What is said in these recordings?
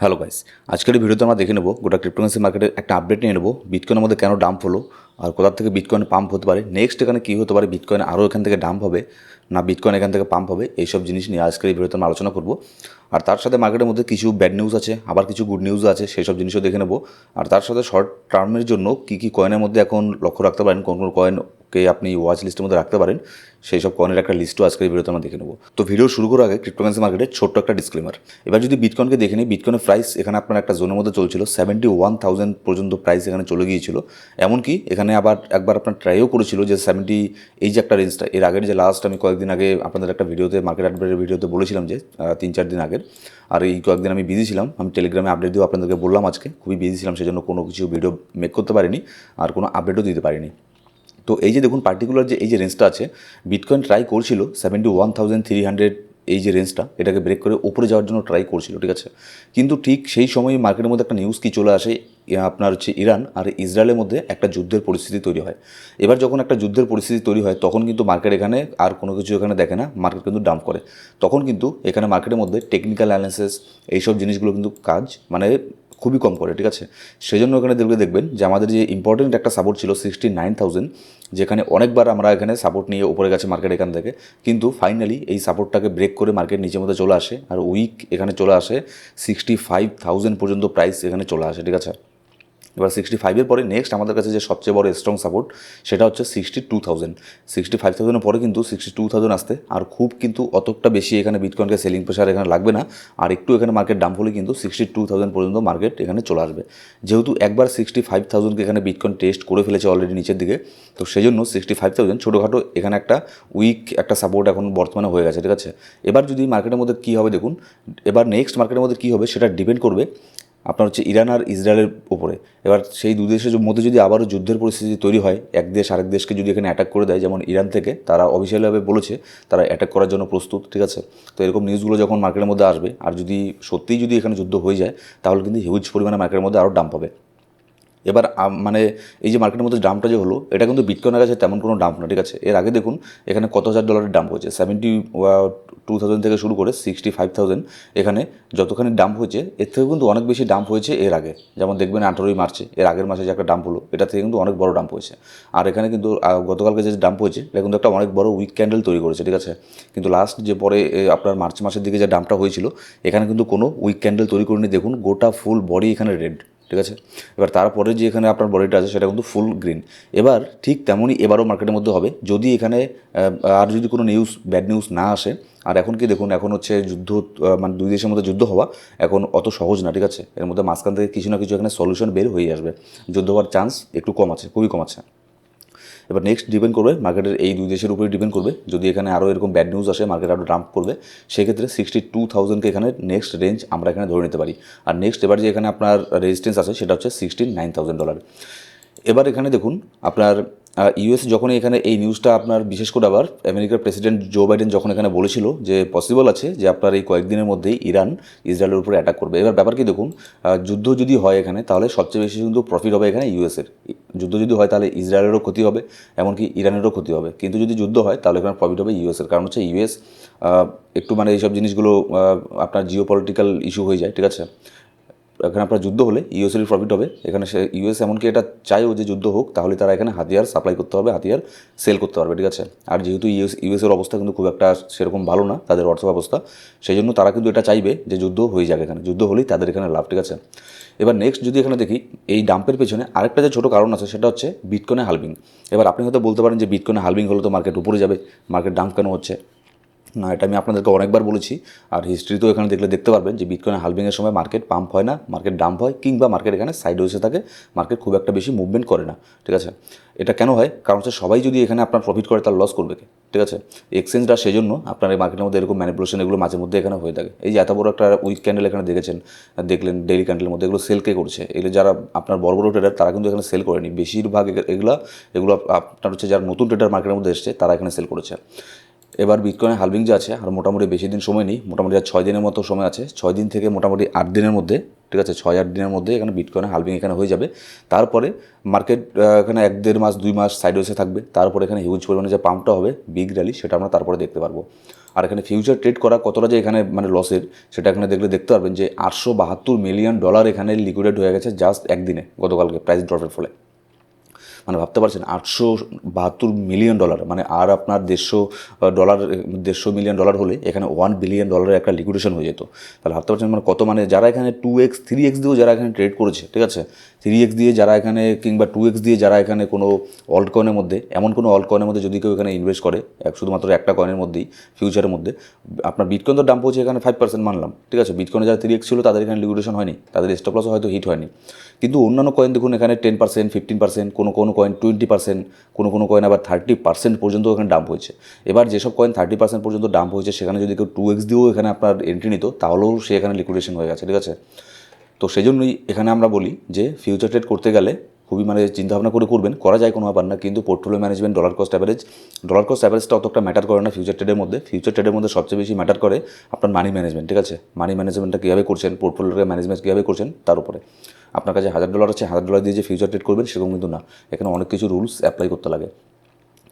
Hello guys আজকের ভিডিওতে আমরা দেখে নেব গোটা ক্রিপ্টোকারেন্সি মার্কেটের একটা আপডেট নিয়ে নেব। বিটকয়েনের মধ্যে কেন ডাম্প হলো? আর কোথা থেকে বিটকয়েন পাম্প হতে পারে? নেক্সট এখানে কী হতে পারে? বিটকয়েন আরও এখান থেকে ডাম্প হবে। না বিটকয়েন এখান থেকে পাম্প হবে। এইসব জিনিস নিয়ে আজকের এই ভিডিওতে আমরা আলোচনা করব। আর তার সাথে মার্কেটের মধ্যে কিছু ব্যাড নিউজ আছে, আবার কিছু গুড নিউজ আছে সেই সব জিনিসও দেখে নেব। আর তার সাথে শর্ট টার্মের জন্য কী কী কয়েনের মধ্যে এখন লক্ষ্য রাখতে পারেন, কোন কোন কয়েনকে আপনি ওয়াচ লিস্টের মধ্যে রাখতে পারেন সেই সব কয়েনের একটা লিস্টও আজকের ভিডিওতে আমরা দেখে নেব। তো ভিডিও শুরু করার আগে ক্রিপ্টোকারেন্সি মার্কেটের ছোট্ট একটা ডিসক্লেমার এবার যদি বিটকয়েনকে দেখে নিই বিটকয়েনের প্রাইস এখানে আপনার একটা জোনের মধ্যে চলছিল সেভেন্টি ওয়ান থাউজেন্ড পর্যন্ত প্রাইস এখানে চলে গিয়েছিল। এমনকি এখানে আবার একবার আপনার ট্রাইও করেছিল যে সেভেন্টি এই যে একটা রেঞ্জটা এর আগের যে লাস্ট আমি কয়েকদিন আগে আপনাদের একটা ভিডিওতে মার্কেট আপডেটের ভিডিওতে বলেছিলাম যে তিন চার দিন আগের, আর এই কয়েকদিন আমি বিজি ছিলাম। আমি টেলিগ্রামে আপডেট দিয়েও আপনাদেরকে বললাম আজকে, খুবই বিজি ছিলাম, সেজন্য কোনো কিছু ভিডিও মেক করতে পারিনি, আর কোনো আপডেটও দিতে পারিনি। তো এই যে দেখুন পার্টিকুলার যে, এই যে রেঞ্জটা আছে বিটকয়েন ট্রাই করছিল seventy one thousand three hundred এই যে রেঞ্জটা, এটাকে ব্রেক করে উপরে যাওয়ার জন্য ট্রাই করছিল, ঠিক আছে? কিন্তু ঠিক সেই সময় মার্কেটের মধ্যে একটা নিউজ কি চলে আসে আপনার হচ্ছে ইরান আর ইসরায়েলের মধ্যে একটা যুদ্ধের পরিস্থিতি তৈরি হয়। এবার যখন একটা যুদ্ধের পরিস্থিতি তৈরি হয়, তখন কিন্তু মার্কেট এখানে আর কোনো কিছু এখানে দেখে না মার্কেট কিন্তু ডাম্প করে। তখন কিন্তু এখানে মার্কেটের মধ্যে টেকনিক্যাল অ্যানালিসিস এইসব জিনিসগুলো কিন্তু কাজ মানে খুবই কম করে, ঠিক আছে? সেই জন্য এখানে দেখবে দেখবেন যে আমাদের যে ইম্পর্টেন্ট একটা সাপোর্ট ছিল সিক্সটি নাইন থাউজেন্ড যেখানে অনেকবার আমরা এখানে সাপোর্ট নিয়ে উপরে গেছে মার্কেট এখান থেকে। কিন্তু ফাইনালি এই সাপোর্টটাকে ব্রেক করে মার্কেট নিচের মধ্যে চলে আসে, আর উইক এখানে চলে আসে সিক্সটি ফাইভ থাউজেন্ড পর্যন্ত প্রাইস এখানে চলে আসে, ঠিক আছে? এবার সিক্সটি ফাইভের পরে নেক্সট আমাদের কাছে যে সবচেয়ে বড় স্ট্রং সাপোর্ট সেটা হচ্ছে sixty two thousand sixty five থাউজেন্ডের পরে কিন্তু সিক্সটি টু থাউজেন্ড আসতে, আর খুব কিন্তু অতটা বেশি এখানে বিটকয়েনকে সেলিং প্রেশার এখানে লাগবে না, আর একটু এখানে মার্কেট ডাম্প হলে কিন্তু সিক্সটি টু থাউজেন্ড পর্যন্ত মার্কেট এখানে চলে আসবে। যেহেতু একবার সিক্সটি ফাইভ থাউজেন্ডকে এখানে বিটকয়েন টেস্ট করে ফেলেছে অলরেডি নিচের দিকে, তো সেই জন্য সিক্সটি ফাইভ থাউজেন্ড ছোটোখাটো এখানে একটা উইক একটা সাপোর্ট এখন বর্তমানে হয়ে গেছে, ঠিক আছে? এবার যদি মার্কেটের মধ্যে কী হবে দেখুন, এবার নেক্সট মার্কেটের মধ্যে কী হবে সেটা ডিপেন্ড করবে আপনার হচ্ছে ইরান আর ইসরায়েলের উপরে। এবার সেই দু দেশের মধ্যে যদি আবারও যুদ্ধের পরিস্থিতি তৈরি হয়, এক দেশ আরেক দেশকে যদি এখানে অ্যাটাক করে দেয়, যেমন ইরান থেকে, তারা অফিসিয়ালভাবে বলেছে তারা অ্যাটাক করার জন্য প্রস্তুত, ঠিক আছে? তো এরকম নিউজগুলো যখন মার্কেটের মধ্যে আসবে, আর যদি সত্যিই যদি এখানে যুদ্ধ হয়ে যায়, তাহলে কিন্তু হিউজ পরিমাণে মার্কেটের মধ্যে আরও ডাম্প হবে। এবার মানে এই যে মার্কেটের মধ্যে ডাম্পটা যে হলো, এটা কিন্তু বিটকয়েনের কাছে তেমন কোনো ডাম্প না, ঠিক আছে? এর আগে দেখুন, এখানে কত হাজার ডলারের ডাম্প হয়েছে? সেভেন্টি টু থাউজেন্ড থেকে শুরু করে সিক্সটি ফাইভ থাউজেন্ড এখানে যতখানি ডাম্প হয়েছে, এর থেকে কিন্তু অনেক বেশি ডাম্প হয়েছে এর আগে। যেমন দেখবেন আঠেরোই মার্চে, এর আগের মাসে যে একটা ডাম্প হলো, এটা থেকে কিন্তু অনেক বড় ডাম্প হয়েছে। আর এখানে কিন্তু গতকালকে যে ডাম্প হয়েছে, এটা কিন্তু একটা অনেক বড় উইক ক্যান্ডেল তৈরি করেছে, ঠিক আছে? কিন্তু লাস্ট যে পরে আপনার মার্চ মাসের দিকে যে ডাম্পটা হয়েছিল, এখানে কিন্তু কোনো উইক ক্যান্ডেল তৈরি করিনি। দেখুন, গোটা ফুল বডি এখানে রেড ঠিক আছে? এবার তারপরে যে এখানে আপনার বডিটা আছে, সেটা কিন্তু ফুল গ্রিন এবার ঠিক তেমনই এবারও মার্কেটের মধ্যে হবে। যদি এখানে আর যদি কোনো নিউজ ব্যাড নিউজ না আসে, আর এখন কি দেখুন, এখন হচ্ছে যুদ্ধ মানে দুই দেশের মধ্যে যুদ্ধ হওয়া, এখন অত সহজ না, ঠিক আছে? এর মধ্যে মাঝখান থেকে কিছু না কিছু এখানে সলিউশন বের হয়ে আসবে। যুদ্ধ হওয়ার চান্স একটু কম আছে, খুবই কম আছে। এবার নেক্সট ডিপেন্ড করবে মার্কেটের এই দুই দেশের উপরে ডিপেন্ড করবে। যদি এখানে আরও এরকম ব্যাড নিউজ আসে মার্কেট আরও ডাম্প করবে, সেক্ষেত্রে সিক্সটি টু থাউজেন্ডকে এখানে নেক্সট রেঞ্জ আমরা এখানে ধরে নিতে পারি। আর নেক্সট এবার যে এখানে আপনার রেজিস্ট্যান্স আছে, সেটা হচ্ছে সিক্সটি নাইন থাউজেন্ড ডলার এবার এখানে দেখুন, আপনার ইউএস যখন এখানে এই নিউজটা আপনার, বিশেষ করে আবার আমেরিকার প্রেসিডেন্ট জো বাইডেন যখন এখানে বলেছিল যে পসিবল আছে যে আপনার এই কয়েকদিনের মধ্যেই ইরান ইসরায়েলের উপরে অ্যাটাক করবে। এবার ব্যাপার কি দেখুন যুদ্ধ যদি হয় এখানে, তাহলে সবচেয়ে বেশি কিন্তু প্রফিট হবে এখানে ইউএসের যুদ্ধ যদি হয়, তাহলে ইসরায়েলেরও ক্ষতি হবে, এমনকি ইরানেরও ক্ষতি হবে। কিন্তু যদি যুদ্ধ হয়, তাহলে এখানে প্রফিট হবে ইউএসের কারণ হচ্ছে ইউএস একটু মানে এইসব জিনিসগুলো আপনার জিও পলিটিক্যাল ইস্যু হয়ে যায়, ঠিক আছে? এখানে আপনার যুদ্ধ হলে ইউএসের প্রফিট হবে। এখানে সে ইউএস এমনকি এটা চাইও যে যুদ্ধ হোক, তাহলে তারা এখানে হাতিয়ার সাপ্লাই করতে হবে, হাতিয়ার সেল করতে পারবে, ঠিক আছে? আর যেহেতু ইউএস ইউএসের অবস্থা কিন্তু খুব একটা সেরকম ভালো না, তাদের অর্থ ব্যবস্থা, সেই জন্য তারা কিন্তু এটা চাইবে যে যুদ্ধ হয়ে যাবে এখানে। যুদ্ধ হলেই তাদের এখানে লাভ, ঠিক আছে? এবার নেক্সট যদি এখানে দেখি, এই ডাম্পের পেছনে আরেকটা যে ছোটো কারণ আছে, সেটা হচ্ছে বিটকনে হালবিং এবার আপনি হয়তো বলতে পারেন যে বিটকনে হালবিং হলে তো মার্কেট উপরে যাবে মার্কেট ডাম্প কেন হচ্ছে? না, এটা আমি আপনাদেরকে অনেকবার বলেছি। আর হিস্ট্রিতেও এখানে দেখলে দেখতে পারবেন যে বিটকয়েন হালভিংয়ের সময় মার্কেট পাম্প হয় না মার্কেট ডাম্প হয়, কিংবা মার্কেট এখানে সাইড হয়েছে থাকে মার্কেট খুব একটা বেশি মুভমেন্ট করে না, ঠিক আছে? এটা কেন হয়? কারণ হচ্ছে সবাই যদি এখানে আপনার প্রফিট করে তার লস করবে কে, ঠিক আছে? এক্সচেঞ্জটা সেই জন্য আপনার এই মার্কেটের মধ্যে এরকম ম্যানিপুলেশন এগুলো মাঝে মধ্যে এখানে হয়ে থাকে। এই যে এত বড় একটা উইক ক্যান্ডেল এখানে দেখেছেন, দেখলেন ডেইলি ক্যান্ডেলের মধ্যে এগুলো সেলকে করছে? এগুলো যারা আপনার বড় বড় ট্রেডার তারা কিন্তু এখানে সেল করেনি। বেশিরভাগ এগুলো এগুলো আপনার হচ্ছে যারা নতুন ট্রেডার মার্কেটের মধ্যে এসছে, তারা এখানে সেল করেছে। এবার বিটকয়েনের হালভিং যে আছে, আর মোটামুটি বেশি দিন সময় নেই, মোটামুটি আর ছয় দিনের মতো সময় আছে, ছয় দিন থেকে মোটামুটি আট দিনের মধ্যে, ঠিক আছে, ছয় আট দিনের মধ্যে এখানে বিটকয়েনের হালভিং এখানে হয়ে যাবে। তারপরে মার্কেট এখানে এক দেড় মাস, দুই মাস সাইড ওয়েসে থাকবে। তারপরে এখানে হিউজ পরিমাণে যে পাম্পটা হবে বিগ র্যালি সেটা আমরা তারপরে দেখতে পারব। আর এখানে ফিউচার ট্রেড করা কতটা যে এখানে মানে লসের সেটা এখানে দেখলে দেখতে পারবেন যে আটশো বাহাত্তর মিলিয়ন ডলার এখানে লিকুইডেড হয়ে গেছে জাস্ট একদিনে গতকালকে প্রাইস ড্রপের ফলে। মানে ভাবতে পারছেন, আটশো বাহাত্তর মিলিয়ন ডলার মানে আর আপনার দেড়শো ডলার, দেড়শো মিলিয়ন ডলার হলে এখানে ওয়ান বিলিয়ন ডলারের একটা লিকুইডেশন হয়ে যেত। তাহলে ভাবতে পারছেন মানে কত মানে যারা এখানে টু এক্স থ্রি এক্স দিয়েও যারা এখানে ট্রেড করেছে, ঠিক আছে? থ্রি এক্স দিয়ে যারা এখানে কিংবা টু এক্স দিয়ে যারা এখানে কোনো অল্ট কয়েনের মধ্যে, এমন কোনো অল্ট কয়েনের মধ্যে যদি কেউ এখানে ইনভেস্ট করে, এক, শুধুমাত্র একটা কয়েনের মধ্যেই ফিউচারের মধ্যে, আপনার বিটকয়েন তো দাম পৌঁছে এখানে ফাইভ পার্সেন্ট মানলাম, ঠিক আছে? বিটকয়েনে যারা থ্রি এক্স ছিল তাদের এখানে লিকুইডেশন হয়নি, তাদের স্টপ লসও হয়তো হিট হয়নি। কিন্তু অন্যান্য কয়েন দেখুন, এখানে টেন পার্সেন্ট ফিফটিন পার্সেন্ট কোনো কোনো কয়েন টোয়েন্টি পার্সেন্ট কোনো কোনো কয়েন আবার থার্টি পার্সেন্ট পর্যন্ত এখানে ডাম্প হয়েছে। এবার যেসব কয়েন থার্টি পার্সেন্ট পর্যন্ত ডাম্প হয়েছে, সেখানে যদি কেউ টু এক্স দিয়েও এখানে আপনার এন্ট্রি নিত, তাহলেও সে এখানে লিকুইডেশন হয়ে গেছে, ঠিক আছে? তো সেই জন্যই এখানে আমরা বলি যে ফিউচার ট্রেড করতে গেলে খুবই মানে চিন্তাভাবনা করে করবেন, করা যায় কোনো ব্যাপার না, কিন্তু portfolio management dollar cost average dollar cost অ্যাভারেজটা অতটা ম্যাটার করে না ফিউচার ট্রেডের মধ্যে। ফিউচার ট্রেডের মধ্যে সবচেয়ে বেশি ম্যাটার করে আপনার মানি ম্যানেজমেন্ট ঠিক আছে? মানি ম্যানেজমেন্টটা কীভাবে করছেন পোর্টফোলিওর ম্যানেজমেন্ট কীভাবে করছেন, তার উপরে। আপনার কাছে হাজার ডলার আছে, হাজার ডলার দিয়ে যে ফিউচার ট্রেড করবেন সেরকম কিন্তু না। এখানে অনেক কিছু রুলস অ্যাপ্লাই করতে লাগে।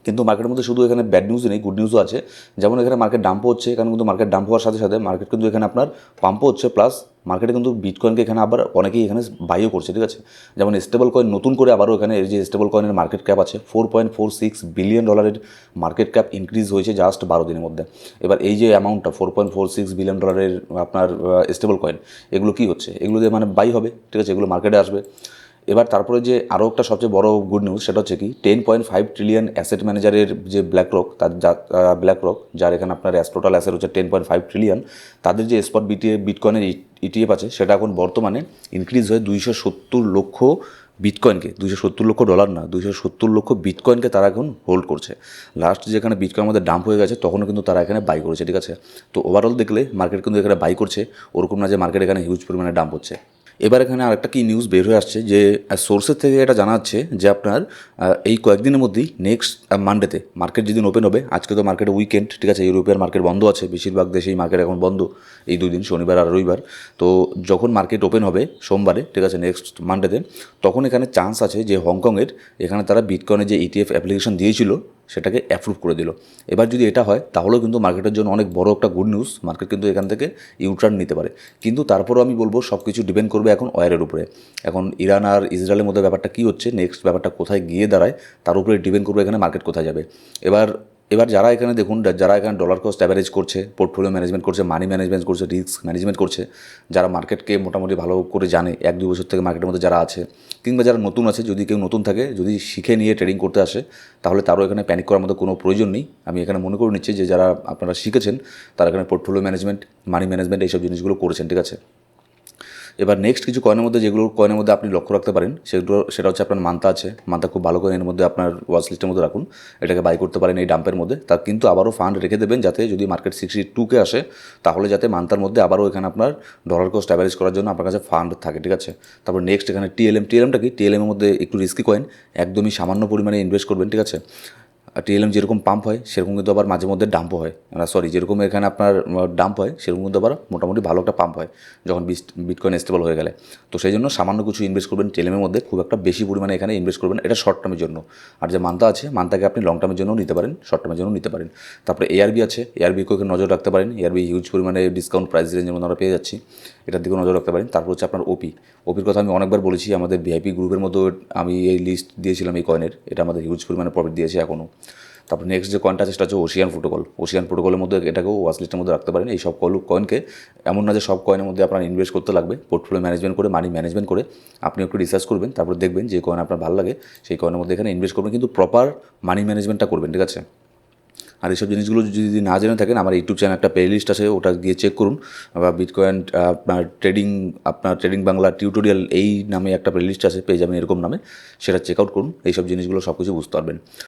কিন্তু মার্কেটের মধ্যে শুধু এখানে ব্যাড নিউজ নেই গুড নিউজও আছে। যেমন এখানে মার্কেট ডাম্প হচ্ছে, এখানে কিন্তু মার্কেট ডাম্প হওয়ার সাথে সাথে মার্কেট কিন্তু এখানে আপনার পাম্পও হচ্ছে প্লাস মার্কেটে কিন্তু বিটকয়েনকে এখানে আবার অনেকেই এখানে বাইও করছে, ঠিক আছে? যেমন স্টেবল কয়েন নতুন করে আবারও এখানে এই যে স্টেবল কয়েনের মার্কেট ক্যাপ আছে four point four six billion ডলারের মার্কেট ক্যাপ ইনক্রিজ হয়েছে জাস্ট বারো দিনের মধ্যে। এবার এই যে অ্যামাউন্টটা four point four six billion ডলারের আপনার স্টেবল কয়েন এগুলো কী হচ্ছে? এগুলো দিয়ে মানে বাই হবে, ঠিক আছে? এগুলো মার্কেটে আসবে। এবার তারপরে যে আরও একটা সবচেয়ে বড় গুড নিউজ সেটা হচ্ছে কি ten point five trillion asset ম্যানেজারের যে ব্ল্যাক রক তার যা ব্ল্যাক রক যার এখানে আপনার টোটাল অ্যাসেট হচ্ছে টেন পয়েন্ট ফাইভ ট্রিলিয়ন তাদের যে স্পট বিটিএ বিটকয়েনের ইটিএফ আছে, সেটা এখন বর্তমানে ইনক্রিজ হয়ে দুইশো সত্তর লক্ষ বিটকয়েনকে দুইশো সত্তর লক্ষ ডলার না, দুইশো সত্তর লক্ষ বিটকয়েনকে তারা এখন হোল্ড করছে। লাস্ট যেখানে বিটকয়েন মধ্যে ডাম্প হয়ে গেছে, তখনও কিন্তু তারা এখানে বাই করেছে, ঠিক আছে? তো ওভারঅল দেখলে মার্কেট কিন্তু এখানে বাই করছে, ওরকম না যে মার্কেট এখানে হিউজ পরিমাণে ডাম্প হচ্ছে। এবার এখানে আরেকটা কি নিউজ বের হয়ে আসছে যে সোর্সের থেকে এটা জানা যাচ্ছে যে আপনার এই কয়েকদিনের মধ্যেই নেক্সট মানডেতে মার্কেট যেদিন ওপেন হবে, আজকে তো মার্কেট উইকেন্ড ঠিক আছে? ইউরোপিয়ান মার্কেট বন্ধ আছে, বেশিরভাগ দেশেই মার্কেট এখন বন্ধ এই দুই দিন, শনিবার আর রবিবার। তো যখন মার্কেট ওপেন হবে সোমবারে, ঠিক আছে নেক্সট মানডেতে তখন এখানে চান্স আছে যে হংকংয়ের এখানে তারা বিটকয়েনের যে E ইটিএফ অ্যাপ্লিকেশন দিয়েছিল সেটাকে অ্যাপ্রুভ করে দিল। এবার যদি এটা হয়, তাহলেও কিন্তু মার্কেটের জন্য অনেক বড় একটা গুড নিউজ মার্কেট কিন্তু এখান থেকে ইউটার্ন নিতে পারে। কিন্তু তারপরও আমি বলব সব কিছু ডিপেন্ড করবে এখন অয়েলের উপরে। এখন ইরান আর ইসরায়েলের মধ্যে ব্যাপারটা কী হচ্ছে নেক্সট ব্যাপারটা কোথায় গিয়ে দাঁড়ায়, তার উপরে ডিপেন্ড করবে এখানে মার্কেট কোথায় যাবে। এবার এবার যারা এখানে দেখুন, যারা এখানে ডলার কস্ট অ্যাভারেজ করছে পোর্টফোলিও ম্যানেজমেন্ট করছে মানি ম্যানেজমেন্ট করছে রিস্ক ম্যানেজমেন্ট করছে, যারা মার্কেটকে মোটামুটি ভালো করে জানে, এক দুই বছর থেকে মার্কেটের মধ্যে যারা আছে, কিংবা যারা নতুন আছে, যদি কেউ নতুন থাকে, যদি শিখে নিয়ে ট্রেডিং করতে আসে, তাহলে তারও এখানে প্যানিক করার মতো কোনো প্রয়োজন নেই। আমি এখানে মনে করে নিচ্ছি যে যারা আপনারা শিখেছেন, তারা এখানে পোর্টফোলিও ম্যানেজমেন্ট মানি ম্যানেজমেন্ট এইসব জিনিসগুলো করেছেন, ঠিক আছে? এবার নেক্সট কিছু কয়েনের মধ্যে যেগুলো কয়েনের মধ্যে আপনি লক্ষ্য রাখতে পারেন, সেগুলো, সেটা হচ্ছে আপনার মান্তা আছে। মান্তা খুব ভালো কয়েনের মধ্যে আপনার ওয়াচ লিস্টের মধ্যে রাখুন। এটাকে বাই করতে পারেন এই ডাম্পের মধ্যে। তার কিন্তু আবারও ফান্ড রেখে দেবেন যাতে যদি মার্কেট সিক্সটি টুকে আসে, তাহলে যাতে মান্তার মধ্যে আবারও এখানে আপনার ডলার কস্ট অ্যাভারেজ করার জন্য আপনার কাছে ফান্ড থাকে, ঠিক আছে? তারপর নেক্সট এখানে টিএলএম টিএলএমটা কি? টিএলএমের মধ্যে একটু রিস্কি কয়েন একদমই সামান্য পরিমাণে ইনভেস্ট করবেন, ঠিক আছে? টিএলএম যেরকম পাম্প হয়, সেরকম কিন্তু আবার মাঝে মধ্যে ডাম্পও হয়। সরি যেরকম এখানে আপনার ডাম্প হয়, সেরকম কিন্তু আবার মোটামুটি ভালো একটা পাম্প হয়, যখন বিটকয়েন স্টেবল হয়ে গেলে। তো সেই জন্য সামান্য কিছু ইনভেস্ট করবেন টিএলএমের মধ্যে, খুব একটা বেশি পরিমাণে এখানে ইনভেস্ট করবেন এটা শর্ট টার্মের জন্য। আর যে মান্তা আছে, মান্তাকে আপনি লং টার্মের জন্য নিতে পারেন শর্ট টার্মের জন্য নিতে পারেন। তারপরে এআরবি আছে এআরবিকেও নজর রাখতে পারেন। এআরবি হিউজ পরিমাণে ডিসকাউন্ট প্রাইস রেঞ্জের মধ্যে আমরা পেয়ে যাচ্ছি। এটার দিকেও নজর রাখতে পারেন। তারপর হচ্ছে আপনার ওপি ওপির কথা আমি অনেকবার বলেছি, আমাদের ভিআইপি গ্রুপের মধ্যে আমি এই লিস্ট দিয়েছিলাম এই কয়েনের এটা আমাদের হিউজ পরিমাণে প্রফিট দিয়েছে এখনও তারপর নেক্সট যে কয়েনটা আছে, সেটা হচ্ছে ওশিয়ান প্রোটোকল ওশিয়ান প্রোটোকলের মধ্যে এটাকেও ওয়াচ লিস্টের মধ্যে রাখতে পারেন। এই সব কল কয়েনকে এমন না যে সব কয়েনের মধ্যে আপনার ইনভেস্ট করতে লাগবে। পোর্টফোলিও ম্যানেজমেন্ট করে মানি ম্যানেজমেন্ট করে আপনি একটু রিসার্চ করবেন, তারপর দেখবেন যে কয়েন আপনার ভালো লাগে, সেই কয়েনের মধ্যে এখানে ইনভেস্ট করবেন। কিন্তু প্রপার মানি ম্যানেজমেন্টটা করবেন, ঠিক আছে? আর এইসব জিনিসগুলো যদি না জেনে থাকেন, আমার ইউটিউব চ্যানেল একটা প্লে লিস্ট আছে, ওটা গিয়ে চেক করুন। বা বিটকয়েন আপনার ট্রেডিং আপনার ট্রেডিং বাংলা টিউটোরিয়াল এই নামে একটা প্লে লিস্ট আছে, পেয়ে যাবেন এরকম নামে। সেটা চেক আউট করুন, এইসব জিনিসগুলো সব কিছু বুঝতে পারবেন।